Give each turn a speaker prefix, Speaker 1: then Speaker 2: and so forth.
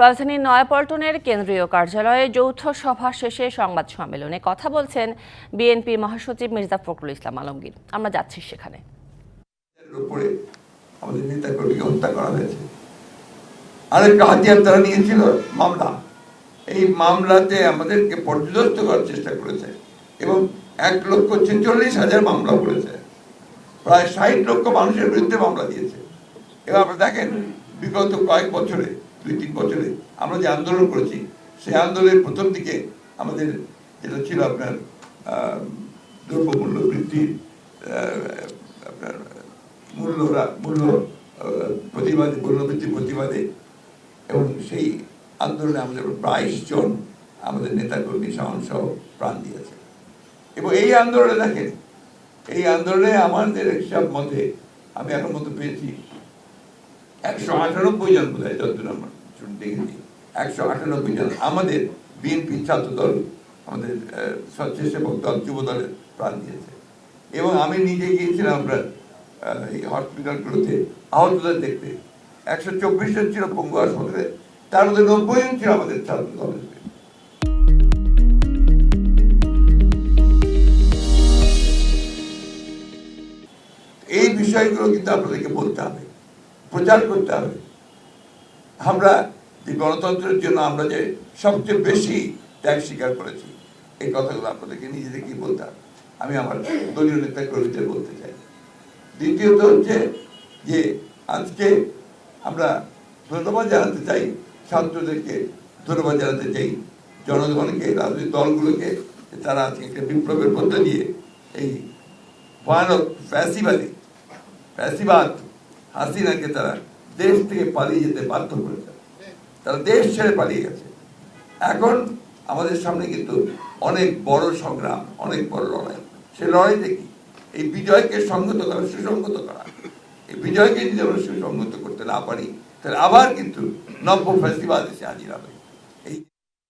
Speaker 1: রাজধানীর নয়াপল্টনের কেন্দ্রীয় কার্যালয়ে যৌথ সভা শেষে সংবাদ সম্মেলনে কথা বলছেন বিএনপি মহাসচিব মির্জা ফখরুল ইসলাম আলমগীর। আমরা যাচ্ছি সেখানে।
Speaker 2: উপরে আমাদের নেতা কর্মীকে হত্যা করা হয়েছে। আরেকটা হাতিয়ার তারা নিয়েছিল, মামলা। এই মামলাতে আমাদেরকে পর্যদস্ত করার চেষ্টা করেছে এবং এক লক্ষ ছেচল্লিশ হাজার মামলা করেছে। প্রায় ষাট লক্ষ মানুষের বিরুদ্ধে মামলা দিয়েছে। এবার আপনারা দেখেন, বিগত কয়েক বছরে দুই তিন বছরে আমরা যে আন্দোলন করেছি, সেই আন্দোলনের প্রথম দিকে আমাদের যেটা ছিল আপনার দ্রব্যমূল্য বৃদ্ধির আপনার মূল্য মূল্য প্রতিবাদে মূল্যবৃদ্ধির প্রতিবাদে এবং সেই আন্দোলনে আমাদের বাইশ জন আমাদের নেতাকর্মী সহ প্রাণ দিয়েছে। এবং এই আন্দোলনে দেখেন, এই আন্দোলনে আমাদের সব মতে আমি এখন মতো পেয়েছি একশো আটানব্বই জন বোধ হয় যতদূর আমরা দেখেছি একশো আটানব্বই জন আমাদের বিএনপি ছাত্র দল আমাদের দল, যুব দলের প্রাণ দিয়েছে। এবং আমি নিজে গিয়েছিলাম আমরা এই হসপিটালগুলোতে, আহতদের দেখতে। একশো চব্বিশ জন ছিল পঙ্গু হাসপাতালে তার মধ্যে নব্বই জন ছিল আমাদের ছাত্র এই বিষয়গুলো কিন্তু আপনাদেরকে বলতে হবে, প্রচার করতে হবে। আমরা যে গণতন্ত্রের জন্য আমরা যে সবচেয়ে বেশি ত্যাগ স্বীকার করেছি, এই কথাগুলো আপনাদেরকে নিজেদেরকেই বলতে আমি আমার দলীয় নেতা কর্মীদের বলতে চাই। দ্বিতীয়ত হচ্ছে যে আজকে আমরা ধন্যবাদ জানাতে চাই ছাত্রদেরকে, ধন্যবাদ জানাতে চাই জনগণকে, রাজনৈতিক দলগুলোকে তারা আজকে একটা বিপ্লবের মধ্যে দিয়ে এই ভয়ানক ফ্যাসিবাদী, ফ্যাসিবাদ হাসিনাকে তারা দেশ থেকে পালিয়ে যেতে বাধ্য করেছে। তারা দেশ ছেড়ে পালিয়ে গেছে। এখন আমাদের সামনে কিন্তু অনেক বড় সংগ্রাম, অনেক বড় লড়াই। সে লড়াইতে কি? এই বিজয়কে সংগত করা, সুসংগত করা। এই বিজয়কে যদি আমরা সুসংগত করতে না পারি, তাহলে আবার কিন্তু নব্য ফেস্টিভাল এসে হাজির হবে।